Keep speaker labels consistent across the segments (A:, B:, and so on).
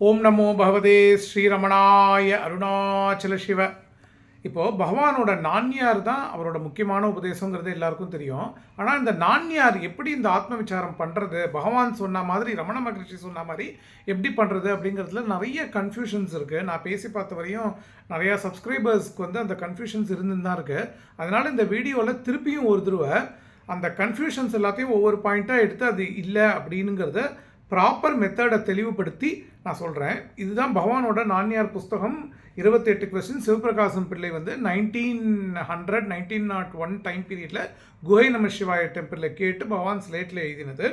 A: ஓம் நமோ பகவதே ஸ்ரீரமணாய அருணாச்சல சிவ. இப்போது பகவானோட நான்யார் தான் அவரோட முக்கியமான உபதேசங்கிறது எல்லாருக்கும் தெரியும். ஆனால் இந்த நான்யார் எப்படி இந்த ஆத்ம விசாரம் பண்ணுறது பகவான் சொன்ன மாதிரி ரமண மகரிஷி சொன்ன மாதிரி எப்படி பண்ணுறது அப்படிங்கிறதுல நிறைய கன்ஃபியூஷன்ஸ் இருக்குது நான் பேசி பார்த்த வரையும் நிறையா சப்ஸ்கிரைபர்ஸ்க்கு வந்து அந்த கன்ஃபியூஷன்ஸ் இருந்துன்னு தான் இருக்குது அதனால் இந்த வீடியோவில் திருப்பியும் ஒரு தடவை அந்த கன்ஃபியூஷன்ஸ் எல்லாத்தையும் ஒவ்வொரு பாயிண்ட்டாக எடுத்து அது இல்லை அப்படின்னுங்கிறத ப்ராப்பர் மெத்தடை தெளிவுபடுத்தி நான் சொல்கிறேன் இதுதான் பகவானோட நான்யார் புஸ்தகம் இருபத்தெட்டு கொஸ்டின் சிவபிரகாசம் பிள்ளை வந்து nineteen hundred nineteen not one time பீரியடில் குகை நம சிவாய டெம்பிளில் கேட்டு பகவான் ஸ்லேட்டில் எழுதினது.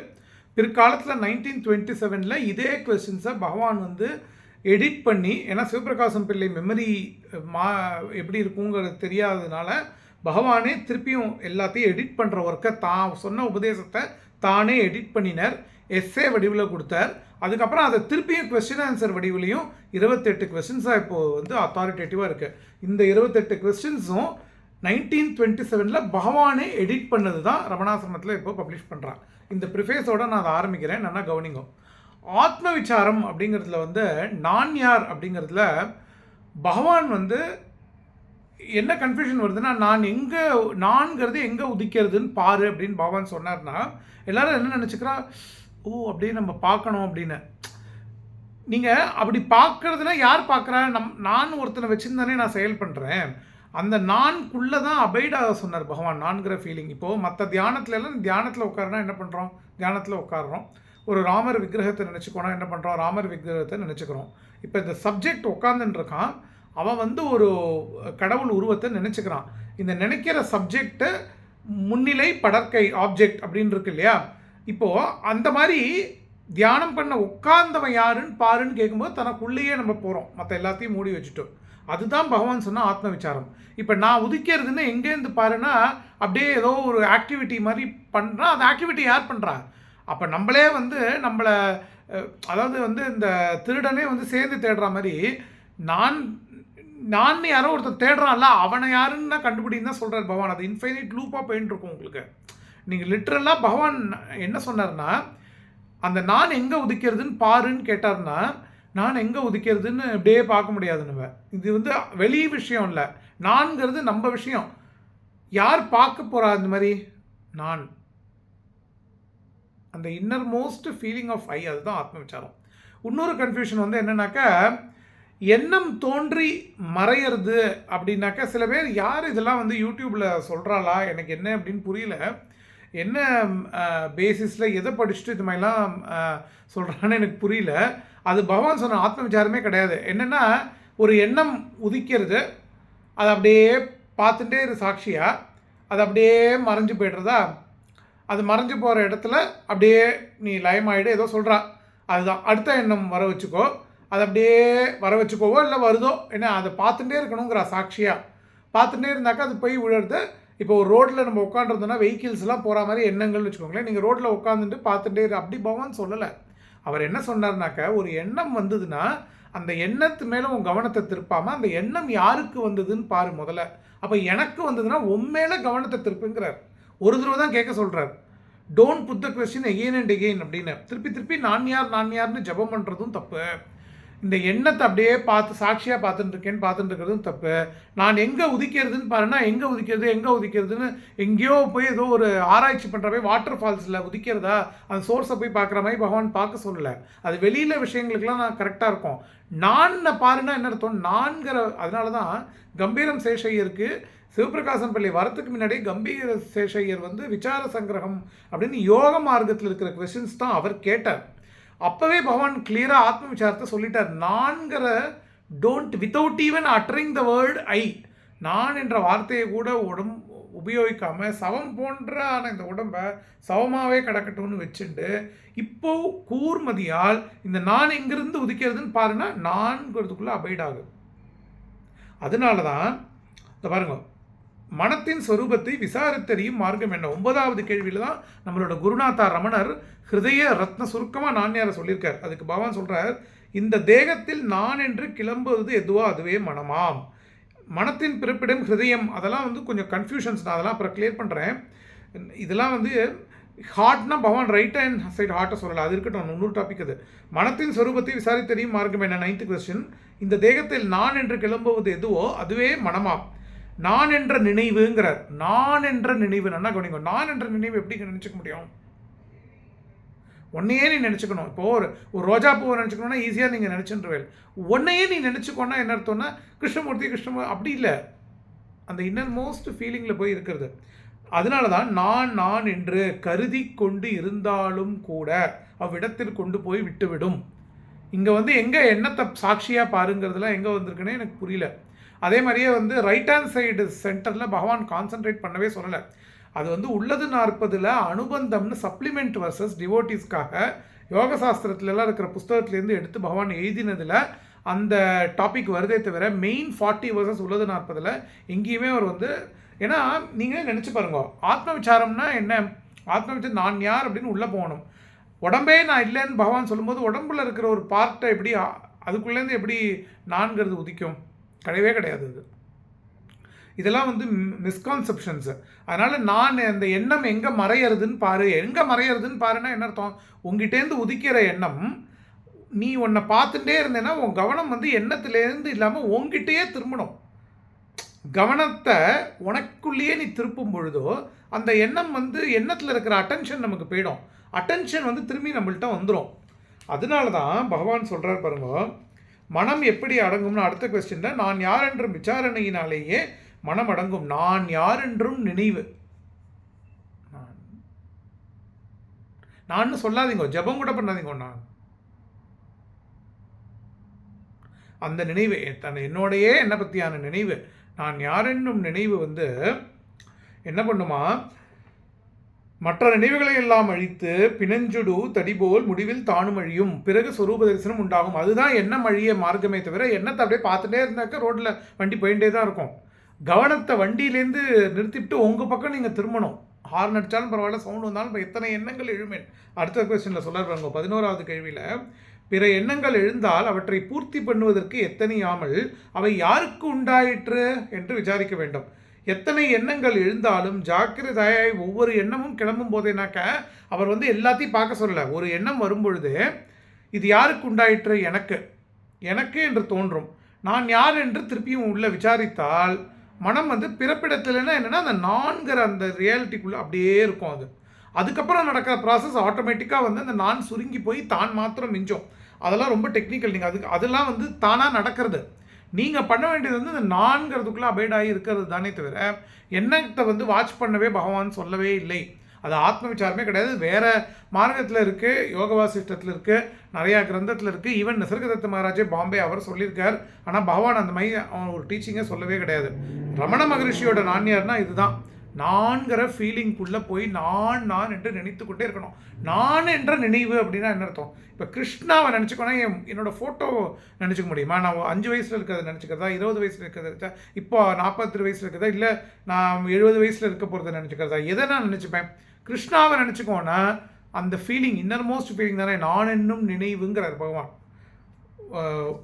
A: பிற்காலத்தில் நைன்டீன் டுவெண்ட்டி செவனில் இதே கொஸ்டின்ஸை பகவான் வந்து எடிட் பண்ணி ஏன்னா சிவபிரகாசம் பிள்ளை மெமரி மா எப்படி இருக்குங்கிறது தெரியாததுனால பகவானே திருப்பியும் எல்லாத்தையும் எடிட் பண்ணுற ஒர்க்கை தான் சொன்ன உபதேசத்தை தானே எடிட் பண்ணினார். எஸ்ஏ வடிவில் கொடுத்தார். அதுக்கப்புறம் அதை திருப்பியும் கொஸ்டின் ஆன்சர் வடிவிலையும் இருபத்தெட்டு கொஸ்டின்ஸாக இப்போது வந்து அத்தாரிட்டேட்டிவாக இருக்குது இந்த இருபத்தெட்டு கொஸ்டின்ஸும் நைன்டீன் டுவெண்ட்டி செவனில் பகவானே எடிட் பண்ணது தான் ரமணாசிரமத்தில் இப்போ பப்ளிஷ் பண்ணுறான் இந்த ப்ரிஃபேஸோட நான் அதை ஆரம்பிக்கிறேன். நல்லா கவனிங்கும் ஆத்ம விசாரம் அப்படிங்கிறதுல வந்து நான் யார் அப்படிங்கிறதுல பகவான் வந்து என்ன கன்ஃபியூஷன் வருதுன்னா நான் எங்கே நான்கிறது எங்கே உதிக்கிறதுன்னு பாரு அப்படின்னு பவான் சொன்னார்னா எல்லாரும் என்ன நினச்சிக்கிறா? ஓ அப்படியே நம்ம பார்க்கணும் அப்படின்னு. நீங்கள் அப்படி பார்க்குறதுனா யார் பார்க்குறா? நம் நான் ஒருத்தனை வச்சுருந்தானே நான் செயல் பண்ணுறேன் அந்த நான்குள்ளே தான் அபைடாக சொன்னார் பகவான் நான்கிற ஃபீலிங் இப்போது மற்ற தியானத்துல எல்லாம் தியானத்தில் உட்காருனா என்ன பண்ணுறோம் தியானத்தில் உட்காடுறோம் ஒரு ராமர் விக்கிரகத்தை நினச்சிக்கோனா என்ன பண்ணுறோம் ராமர் விக்கிரகத்தை நினச்சிக்கிறோம். இப்போ இந்த சப்ஜெக்ட் உட்காந்துட்டுருக்கான் அவன் வந்து ஒரு கடவுள் உருவத்தை நினச்சிக்கிறான். இந்த நினைக்கிற சப்ஜெக்டை முன்னிலை படற்கை ஆப்ஜெக்ட் அப்படின்னு இருக்கு இல்லையா? இப்போது அந்த மாதிரி தியானம் பண்ண உட்கார்ந்தவன் யாருன்னு பாருன்னு கேட்கும்போது தனக்குள்ளேயே நம்ம போகிறோம் மற்ற எல்லாத்தையும் மூடி வச்சுட்டோம். அதுதான் பகவான் சொன்ன ஆத்ம விசாரம். இப்போ நான் உதிக்கிறதுன்னு எங்கேருந்து பாருன்னா அப்படியே ஏதோ ஒரு ஆக்டிவிட்டி மாதிரி பண்ணுறா அந்த ஆக்டிவிட்டி யார் பண்ணுறா அப்போ நம்மளே வந்து நம்மளை அதாவது வந்து இந்த திருடனே வந்து சேர்ந்து தேடுற மாதிரி நான் நான் யாரோ ஒருத்தர் தேடுறான்ல அவனை யாருன்னு தான் கண்டுபிடின்னு தான் சொல்கிறார் பகவான். அது இன்ஃபைனைட் லூப்பாக போயின்னு இருக்கும் உங்களுக்கு. நீங்கள் லிட்ரலாக பகவான் என்ன சொன்னார்னா அந்த நான் எங்கே உதிக்கிறதுன்னு பாருன்னு கேட்டார்னா நான் எங்கே உதிக்கிறதுன்னு அப்படியே பார்க்க முடியாது நம்ம. இது வந்து வெளி விஷயம் இல்லை. நான்கிறது நம்ம விஷயம். யார் பார்க்க போகிறா இந்த மாதிரி? நான். அந்த innermost feeling of I அதுதான் ஆத்ம விசாரம். இன்னொரு கன்ஃபியூஷன் வந்து என்னன்னாக்கா எண்ணம் தோன்றி மறையிறது அப்படின்னாக்கா சில பேர் யார் இதெல்லாம் வந்து யூடியூப்பில் சொல்கிறாளா எனக்கு என்ன அப்படின்னு புரியல. என்ன பேசிஸில் எதை படிச்சுட்டு இது மாதிரிலாம் சொல்கிறான்னு எனக்கு புரியல. அது பகவான் சொன்ன ஆத்ம விசாரமே கிடையாது. என்னென்னா ஒரு எண்ணம் உதிக்கிறது அது அப்படியே பார்த்துட்டே இரு சாட்சியாக அது அப்படியே மறைஞ்சு போய்டுறதா? அது மறைஞ்சு போகிற இடத்துல அப்படியே நீ லயமாயிடு ஏதோ சொல்கிறா அதுதான். அடுத்த எண்ணம் வர வச்சுக்கோ. அதை அப்படியே வர வச்சுக்கோவோ இல்லை வருதோ என்ன அதை பார்த்துட்டே இருக்கணுங்கிற சாட்சியாக பார்த்துட்டே இருந்தாக்கா அது போய் விழுறது இப்போ ஒரு ரோட்டில் நம்ம உட்காந்துருந்தோம்னா வெஹிக்கிள்ஸ்லாம் போகிற மாதிரி எண்ணங்கள்னு வச்சுக்கோங்களேன். நீங்கள் ரோட்டில் உட்காந்துட்டு பார்த்துட்டே இரு. அப்படி பவான் சொல்லலை. அவர் என்ன சொன்னார்னாக்க ஒரு எண்ணம் வந்ததுன்னா அந்த எண்ணத்து மேலே உன் கவனத்தை திருப்பாமல் அந்த எண்ணம் யாருக்கு வந்ததுன்னு பாரு முதல்ல. அப்போ எனக்கு வந்ததுன்னா உன் மேலே கவனத்தை திருப்புங்கிறார். ஒரு தடவை தான் கேட்க சொல்கிறார் டோன்ட் புத்த கொஸ்டின் எகெயின் அண்ட் எகெயின் அப்படின்னு. திருப்பி திருப்பி நான் யார் நான் யார்னு ஜெபம் பண்ணுறதும் தப்பு. இந்த எண்ணத்தை அப்படியே பார்த்து சாட்சியாக பார்த்துட்டு இருக்கேன்னு பார்த்துட்டு இருக்கிறதும் தப்பு. நான் எங்கே உதிக்கிறதுன்னு பாருன்னா எங்கே உதிக்கிறது எங்கே உதிக்கிறதுன்னு எங்கேயோ போய் ஏதோ ஒரு ஆராய்ச்சி பண்ணுற போய் வாட்டர் ஃபால்ஸில் உதிக்கிறதா அந்த சோர்ஸை போய் பார்க்குற மாதிரி பகவான் பார்க்க சொல்லலை. அது வெளியில் விஷயங்களுக்கெல்லாம் நான் கரெக்டாக இருக்கும். நான் பாருன்னா என்ன அர்த்தம்? நான்கிற அதனால தான் கம்பீரம் சேஷையருக்கு சிவபிரகாசம் பள்ளி வரத்துக்கு முன்னாடி கம்பீர சேஷையர் வந்து விசார சங்கிரகம் அப்படின்னு யோக மார்க்கத்தில் இருக்கிற கொஷின்ஸ் தான் அவர் கேட்டார். அப்போவே பகவான் கிளியராக ஆத்ம விசாரத்தை சொல்லிட்டார். நான்கிற don't without even uttering the word I நான் என்ற வார்த்தையை கூட உடம்பு உபயோகிக்காமல் சவம் போன்ற ஆன இந்த உடம்பை சவமாகவே கிடக்கட்டும்னு வச்சுட்டு இப்போ கூர்மதியால் இந்த நான் எங்கிருந்து உதிக்கிறதுன்னு பாருன்னா நான்கிறதுக்குள்ளே அபைடாகும் அதனால தான் இந்த பாருங்கள் மனத்தின் சொரூபத்தை விசாரித்தறியும் மார்க்கம் என்ன? ஒன்பதாவது கேள்வியில் தான் நம்மளோட குருநாதா ரமணர் ஹிருதய ரத்ன சுருக்கமாக நான்யாரை சொல்லியிருக்கார். அதுக்கு பகவான் சொல்கிறார் இந்த தேகத்தில் நான் என்று கிளம்புவது எதுவோ? அதுவே மனமாம். மனத்தின் பிறப்பிடம் ஹிருதயம் அதெல்லாம் வந்து கொஞ்சம் கன்ஃபியூஷன்ஸ் நான் அதெல்லாம் அப்புறம் கிளியர் பண்ணுறேன் இதெல்லாம் வந்து ஹார்ட்னா பகவான் ரைட் ஹேண்ட் சைடு ஹார்ட்டை சொல்லலை. அது இருக்கட்டும் இன்னொரு டாபிக் அது. மனத்தின் சொரூபத்தை விசாரித்தறியும் மார்க்கம் என்ன? நைன்த் கொஸ்டின் இந்த தேகத்தில் நான் என்று கிளம்புவது எதுவோ? அதுவே மனமாம். நான் என்ற நினைவுங்கிறார். நான் என்ற நினைவு நல்லா கவனிங்க. நான் என்ற நினைவு எப்படி நினச்சிக்க முடியும்? உன்னையே நீ நினச்சிக்கணும். இப்போ ஒரு ஒரு ரோஜா பூவை நினச்சிக்கணும்னா ஈஸியாக நீங்கள் நினச்சின்றவேல் உன்னையே நீ நினச்சிக்கோன்னா என்ன அர்த்தம்னா கிருஷ்ணமூர்த்தி கிருஷ்ணமூர்த்தி அப்படி இல்லை. அந்த இன்னர் மோஸ்ட் ஃபீலிங்கில் போய் இருக்கிறது. அதனால தான் நான் நான் என்று கருதி கொண்டு இருந்தாலும் கூட அவ்விடத்தில் கொண்டு போய் விட்டுவிடும். இங்கே வந்து எங்கே எண்ணத்தை சாட்சியாக பாருங்கிறதுலாம் எங்கே வந்திருக்குன்னே எனக்கு புரியல. அதே மாதிரியே வந்து ரைட் ஹேண்ட் சைடு சென்டரில் பகவான் கான்சென்ட்ரேட் பண்ணவே சொல்லலை. அது வந்து உள்ளது நாற்பதில் அனுபந்தம்னு சப்ளிமெண்ட் வர்சஸ் டிவோட்டிஸ்க்காக யோக சாஸ்திரத்துலலாம் இருக்கிற புஸ்தகத்துலேருந்து எடுத்து பகவான் எழுதினதில் அந்த டாபிக் வருதே தவிர மெயின் ஃபார்ட்டி வர்சஸ் உள்ளது நாற்பதில் எங்கேயுமே அவர் வந்து ஏன்னா நீங்களே நினச்சி பாருங்க ஆத்ம விசாரம்னா என்ன? ஆத்ம விசாரம் நான் யார் அப்படின்னு உள்ளே போகணும். உடம்பே நான் இல்லைன்னு பகவான் சொல்லும்போது உடம்புல இருக்கிற ஒரு பார்ட்டை எப்படி அதுக்குள்ளேருந்து எப்படி நான்கிறது உதிக்கும்? கிடையவே கிடையாது அது. இதெல்லாம் வந்து மிஸ்கான்செப்ஷன்ஸு அதனால் நான் அந்த எண்ணம் எங்கே மறையிறதுன்னு பாரு. எங்கே மறையிறதுன்னு பாருன்னா என்ன அர்த்தம்? உங்ககிட்டேருந்து உதிக்கிற எண்ணம் நீ உன்னை பார்த்துட்டே இருந்தேன்னா உன் கவனம் வந்து எண்ணத்துலேருந்து இல்லாமல் உங்ககிட்டயே திரும்பணும். கவனத்தை உனக்குள்ளேயே நீ திருப்பும் பொழுதோ அந்த எண்ணம் வந்து எண்ணத்தில் இருக்கிற அட்டென்ஷன் நமக்கு போயிடும். அட்டென்ஷன் வந்து திரும்பி நம்மள்கிட்ட வந்துடும் அதனால தான் பகவான் சொல்கிறார் பாருங்கள் மனம் எப்படி அடங்கும்னு அடுத்த கொஸ்டின் நான் யார் என்றும் விசாரணையினாலேயே மனம் அடங்கும். நான் யார் என்றும் நினைவு. நான். நான் சொல்லாதீங்க ஜபம் கூட பண்ணாதீங்க நான். அந்த நினைவு தன் என்னோடையே என்னை பற்றியான நினைவு? நான் யாரென்னும் நினைவு வந்து என்ன பண்ணுமா? மற்ற நினைவுகளை எல்லாம் அழித்து பிணஞ்சுடு தடிபோல் முடிவில் தானும் அழியும். பிறகு சொரூப தரிசனம் உண்டாகும். அதுதான் என்ன அழிய மார்க்கமே தவிர எண்ணத்தை அப்படியே பார்த்துட்டே இருந்தாக்க ரோட்டில் வண்டி போயிட்டே தான் இருக்கும். கவனத்தை வண்டியிலேருந்து நிறுத்திவிட்டு உங்கள் பக்கம் நீங்கள் திரும்பணும். ஹார்ன் அடித்தாலும் பரவாயில்ல சவுண்ட் வந்தாலும் இப்போ எத்தனை எண்ணங்கள் எழுமேன்? அடுத்த கொஸ்டினில் சொல்லுறாங்க பதினோராவது கேள்வியில் பிற எண்ணங்கள் எழுந்தால் அவற்றை பூர்த்தி பண்ணுவதற்கு எத்தனையாமல் அவை யாருக்கு உண்டாயிற்று? என்று விசாரிக்க வேண்டும். எத்தனை எண்ணங்கள் எழுந்தாலும் ஜாக்கிரதையாய் ஒவ்வொரு எண்ணமும் கிளம்பும் போதேனாக்க அவர் வந்து எல்லாத்தையும் பார்க்க சொல்லலை. ஒரு எண்ணம் வரும்பொழுது இது யாருக்கு உண்டாயிற்று? எனக்கு. எனக்கு என்று தோன்றும். நான் யார் என்று திருப்பியும் உள்ள விசாரித்தால் மனம் வந்து பிறப்பிடத்துலன்னா என்னென்னா அந்த நான்கிற அந்த ரியாலிட்டிக்குள்ளே அப்படியே இருக்கும் அது. அதுக்கப்புறம் நடக்கிற ப்ராசஸ் ஆட்டோமேட்டிக்காக வந்து அந்த நான் சுருங்கி போய் தான் மாத்திரம் மிஞ்சோம். அதெல்லாம் ரொம்ப டெக்னிக்கல் நீங்கள் அதுக்கு அதெல்லாம் வந்து தானாக நடக்கிறது. நீங்கள் பண்ண வேண்டியது வந்து இந்த நான்கிறதுக்குள்ளே அபைட் ஆகி இருக்கிறது தானே தவிர எண்ணத்தை வந்து வாட்ச் பண்ணவே பகவான் சொல்லவே இல்லை. அது ஆத்ம விசாரமே கிடையாது வேறு மார்க்கத்தில் இருக்குது யோகவாசிஷ்டத்தில் இருக்குது நிறையா கிரந்தத்தில் இருக்குது ஈவன் நிசர்கதத்த மகாராஜே பாம்பே அவர் சொல்லியிருக்கார். ஆனால் பகவான் அந்த மாதிரி அவன் ஒரு டீச்சிங்கை சொல்லவே கிடையாது. ரமண மகரிஷியோட நான்யார்னா இதுதான். நான்கிற ஃபீலிங்குள்ளே போய் நான் நான் என்று நினைத்து கொண்டே இருக்கணும். நான் என்ற நினைவு அப்படின்னா என்ன அர்த்தம்? இப்போ கிருஷ்ணாவை நினச்சிக்கோனா என் என்னோடய ஃபோட்டோ நினச்சிக்க முடியுமா? நான் அஞ்சு வயசில் இருக்கிறத நினச்சிக்கிறதா? இருபது வயசில் இருக்கிறத இப்போ நாற்பத்தி வயசில் இருக்கிறதா? இல்லை நான் எழுபது வயசில் இருக்க போகிறத நினச்சிக்கிறதா? எதை நான் நினச்சிப்பேன்? கிருஷ்ணாவை நினச்சிக்கோன்னா அந்த ஃபீலிங் இன்னர் மோஸ்ட் ஃபீலிங் தானே? நான் என்னும் நினைவுங்கிறார் பகவான்.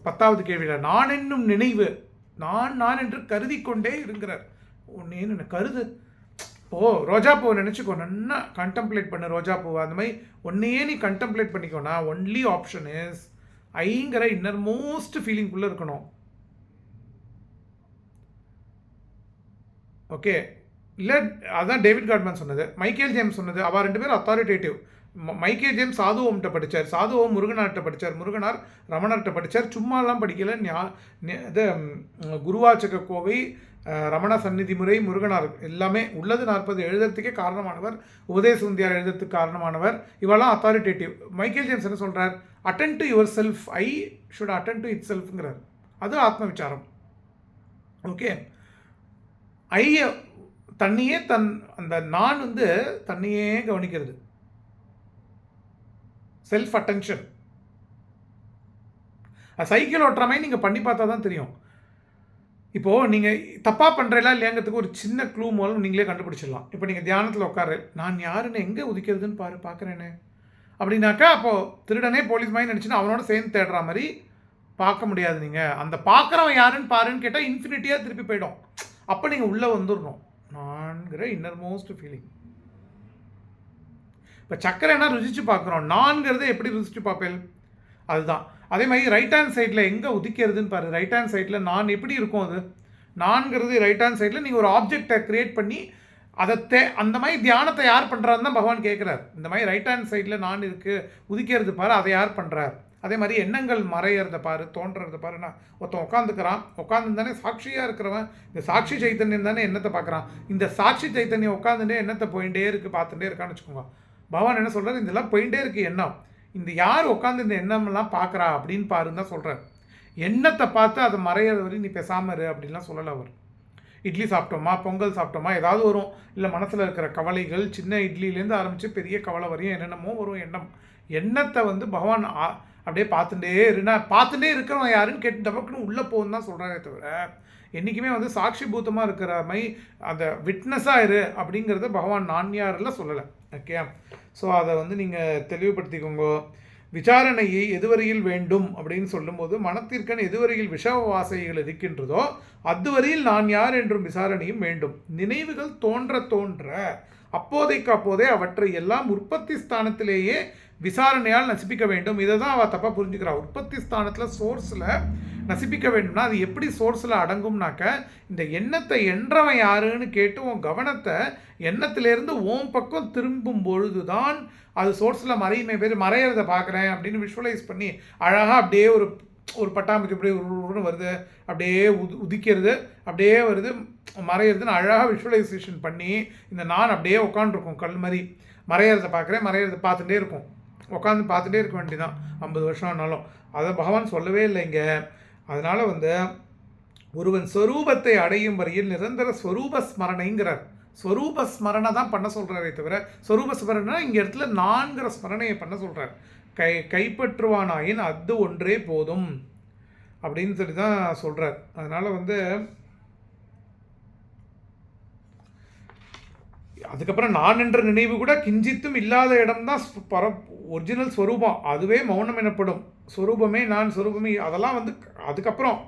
A: பத்தாவது கேள்வியில் நான் என்னும் நினைவு நான் நான் என்று கருதி கொண்டே இருங்கிறார் ஒன்னேன்னு கருது. ஓ ரோஜா பூவை நினச்சிக்கோ. நல்லா கண்டம்ப்ளேட் பண்ணு ரோஜா பூவை. அந்த மாதிரி ஒன்றையே நீ கண்டம்ப்ளேட் பண்ணிக்கோனா ஒன்லி ஆப்ஷன் இஸ் ஐங்கிற இன்னர் மோஸ்ட் ஃபீலிங்குள்ளே இருக்கணும். ஓகே இல்லை அதான் டேவிட் கார்ட்மேன் சொன்னது. மைக்கேல் ஜேம்ஸ் சொன்னது. அவள் ரெண்டு பேரும் அத்தாரிட்டேட்டிவ் மைக்கேல் ஜேம்ஸ் சாது ஓம்கிட்ட படித்தார் சாது ஓம் முருகனார்கிட்ட படித்தார் முருகனார் ரமணர்கிட்ட படித்தார் சும்மாலாம் படிக்கல. ஞா இது குருவாச்சக கோவை ரமண சந்நிதி முறை முருகனார் எல்லாமே உள்ளது நாற்பது எழுதுறதுக்கே காரணமானவர். உபதேச இந்தியா எழுதுறதுக்கு காரணமானவர். இவெல்லாம் அத்தாரிட்டேட்டிவ் மைக்கேல் ஜேம்ஸ் என்ன சொல்கிறார் attend to yourself I should attend to it செல்ஃப்ங்கிறார் அது ஆத்ம விசாரம் ஓகே ஐய தன்னையே தன் அந்த நான் வந்து தன்னையே கவனிக்கிறது. செல்ஃப் அட்டென்ஷன் சைக்கிள் ஓட்டுற மாதிரி நீங்கள் பண்ணி பார்த்தா தான் தெரியும். இப்போது நீங்கள் தப்பாக பண்ணுறீங்களா இல்லையாங்கிறதுக்கு ஒரு சின்ன க்ளூ மூலம் நீங்களே கண்டுபிடிச்சிடலாம். இப்போ நீங்கள் தியானத்தில் உட்காரு. நான் யாருன்னு எங்கே உதிக்கிறதுன்னு பாரு பார்க்குறேன்னு அப்படின்னாக்கா அப்போது திருடனே போலீஸ் மாதிரி நினச்சின்னா அவனோட சேர்ந்து தேடுற மாதிரி பார்க்க முடியாது நீங்கள் அந்த பார்க்குறவன் யாருன்னு பாருன்னு கேட்டால் இன்ஃபினிட்டியாக திருப்பி போயிடும். அப்போ நீங்கள் உள்ளே வந்துடணும் நான்கிற இன்னர் மோஸ்ட் ஃபீலிங் இப்போ சக்கரைனா ருசித்து பார்க்குறோம். நான்கிறத எப்படி ருசிச்சு பார்ப்பேன்? அதுதான். அதே மாதிரி ரைட் ஹேண்ட் சைடில் எங்கே உதிக்கிறதுன்னு பாரு. ரைட் ஹேண்ட் சைடில் நான் எப்படி இருக்கும் அது? நான்கிறது ரைட் ஹேண்ட் சைடில் நீங்கள் ஒரு ஆப்ஜெக்டை க்ரியேட் பண்ணி அதை தே அந்த மாதிரி தியானத்தை யார் பண்ணுறாருன்னு தான் பகவான் கேட்குறாரு இந்த மாதிரி ரைட் ஹேண்ட் சைடில் நான் இருக்குது உதிக்கிறது பாரு அதை யார் பண்ணுறார் அதே மாதிரி எண்ணங்கள் மறையிறத பாரு தோன்றத பாருன்னா ஒருத்தன் உட்காந்துக்கிறான் உட்காந்துருந்தானே சாட்சியாக இருக்கிறவன். இந்த சாட்சி சைத்தன்யம் தானே எண்ணத்தை பார்க்குறான். இந்த சாட்சி சைத்தன்யம் உட்காந்துட்டே எண்ணத்தை போயிட்டே இருக்குது பார்த்துட்டே இருக்கான்னு வச்சுக்கோங்க. பகவான் என்ன சொல்கிறார் இதெல்லாம் போயிட்டே இருக்குது எண்ணம். இந்த யார் உட்காந்து இந்த எண்ணமெல்லாம் பார்க்குறா அப்படின்னு பாருன்னு தான் சொல்கிறார் எண்ணத்தை பார்த்து அதை மறையிறது வரையும் நீ பேசாமல் இரு அப்படின்லாம் சொல்லலை அவர். இட்லி சாப்பிட்டோமா? பொங்கல் சாப்பிட்டோமா? ஏதாவது வரும் இல்லை மனசில் இருக்கிற கவலைகள் சின்ன இட்லியிலேருந்து ஆரம்பித்து பெரிய கவலை வரையும் என்னென்னமோ வரும் எண்ணம். எண்ணத்தை வந்து பகவான் ஆ- அப்படியே பார்த்துட்டே இருனா பார்த்துட்டே இருக்கிறவன் யாருன்னு கேட்டு டபக்குன்னு உள்ளே போகுன்னு தான் சொல்கிறாரே தவிர என்றைக்குமே வந்து சாட்சி பூத்தமாக இருக்கிற மாதிரி அந்த விட்னஸாக இரு அப்படிங்கிறத பகவான் நான்யாரில் சொல்லலை. ஓகே ஸோ அதை வந்து நீங்கள் தெளிவுபடுத்திக்கோங்க. விசாரணையை எதுவரையில் வேண்டும் அப்படின்னு சொல்லும்போது மனத்திற்கன் எதுவரையில் விஷவாசைகள் இருக்கின்றதோ அதுவரையில் நான் யார் என்றும் விசாரணையும் வேண்டும். நினைவுகள் தோன்ற தோன்ற அப்போதைக்கு அப்போதே அவற்றை எல்லாம் உற்பத்தி ஸ்தானத்திலேயே விசாரணையால் நசிப்பிக்க வேண்டும். இதை தான் அவள் தப்பாக புரிஞ்சுக்கிறா. உற்பத்தி ஸ்தானத்தில் சோர்ஸில் நசிப்பிக்க வேண்டும்னா அது எப்படி சோர்ஸில் அடங்கும்னாக்க இந்த எண்ணத்தை என்றவன் யாருன்னு கேட்டு உன் கவனத்தை எண்ணத்திலேருந்து ஓம் பக்கம் திரும்பும் பொழுது தான் அது சோர்ஸில் மறையுமே பேர் மறையிறத பார்க்குறேன் அப்படின்னு விஷுவலைஸ் பண்ணி அழகாக அப்படியே ஒரு ஒரு பட்டாம்பூச்சி அப்படியே உருன்னு வருது. அப்படியே உது உதிக்கிறது. அப்படியே வருது மறையிறதுன்னு அழகாக விஷுவலைசேஷன் பண்ணி இந்த நான் அப்படியே உட்காந்துருக்கும் கல் மாதிரி. மறையிறத பார்க்குறேன் மறையிறத பார்த்துட்டே இருக்கும். உட்காந்து பார்த்துட்டே இருக்க வேண்டியதான் ஐம்பது வருஷம் ஆனாலும். அதை பகவான் சொல்லவே இல்லை இங்கே அதனால் வந்து ஒருவன் ஸ்வரூபத்தை அடையும் வரையில் நிரந்தர ஸ்வரூப ஸ்மரணைங்கிறார். ஸ்வரூப ஸ்மரணை தான் பண்ண சொல்கிறாரே தவிர ஸ்வரூப ஸ்மரணைனா இங்கே இடத்துல நான்கிற ஸ்மரணையை பண்ண சொல்கிறார் கை கைப்பற்றுவானாயின் அது ஒன்றே போதும் அப்படின்னு சொல்லி தான் சொல்கிறார் அதனால் வந்து அதுக்கப்புறம் நான் என்ற நினைவு கூட கிஞ்சித்தும் இல்லாத இடம்தான் பர ஒரிஜினல் ஸ்வரூபம். அதுவே மௌனம் எனப்படும். ஸ்வரூபமே நான் ஸ்வரூபமே அதெல்லாம் வந்து அதுக்கப்புறம்.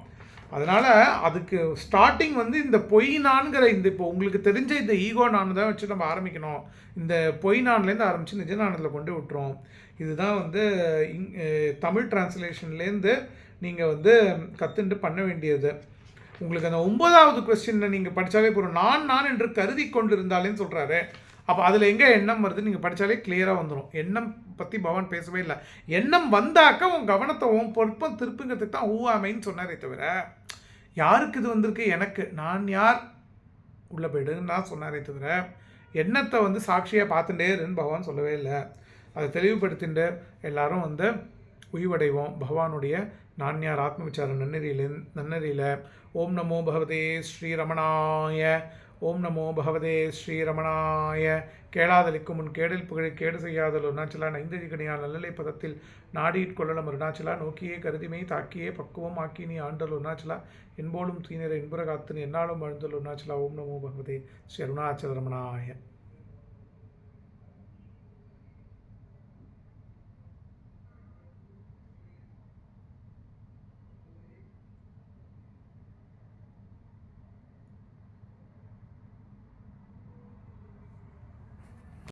A: அதனால் அதுக்கு ஸ்டார்டிங் வந்து இந்த பொய் நான்கிற இந்த இப்போ உங்களுக்கு தெரிஞ்ச இந்த ஈகோ நான் தான் வச்சு நம்ம ஆரம்பிக்கணும். இந்த பொய் நான்லேருந்து ஆரம்பித்து நிஜ நாணத்தில் கொண்டு விட்டுரும். இதுதான் வந்து இங் தமிழ் டிரான்ஸ்லேஷன்லேருந்து நீங்கள் வந்து கற்றுண்டு பண்ண வேண்டியது. உங்களுக்கு அந்த ஒன்பதாவது கொஸ்டினை நீங்கள் படித்தாலே போதும். நான் நான் என்று கருதி கொண்டிருந்தாலேன்னு சொல்கிறாரு அப்போ அதில் எங்கே எண்ணம் வருது நீங்கள் படித்தாலே கிளியராக வந்துடும் எண்ணம் பற்றி பவன் பேசவே இல்லை. எண்ணம் வந்தாக்க உன் கவனத்தை உன் பொறுப்பம் திருப்புங்கிறதுக்கு தான் ஊவாமைன்னு சொன்னாரே தவிர யாருக்கு இது வந்திருக்கு? எனக்கு. நான் யார்? உள்ளே போயிடுன்னு தான் சொன்னாரே தவிர எண்ணத்தை வந்து சாட்சியாக பார்த்துட்டே இருன்னு பகவான் சொல்லவே இல்லை. அதை தெளிவுபடுத்திட்டு எல்லாரும் வந்து உய்வடைவோம். பகவானுடைய நான்யார் ஆத்ம விசார நன்னறியில் நன்னெறியில். ஓம் நமோ பகவதே ஸ்ரீரமணாய ஓம் நமோ பகவதே ஸ்ரீரமணாய. கேளாதலிக்கும் முன் கேடல் புகழை கேடு செய்யாதல் அருணாச்சலா நைந்ததி நல்லலை பதத்தில் நாடியிட்கொள்ளலம் அருணாச்சலா. நோக்கியே கருதிமை தாக்கியே பக்குவம் ஆக்கி நீ ஆண்டல் அருணாச்சலா. என்போலும் தீனரை இன்புற காத்து என்னாலும் வாழ்ந்தல் அருணாச்சலா. ஓம் நமோ பகவதே ஸ்ரீ அருணாச்சல ரமணாய.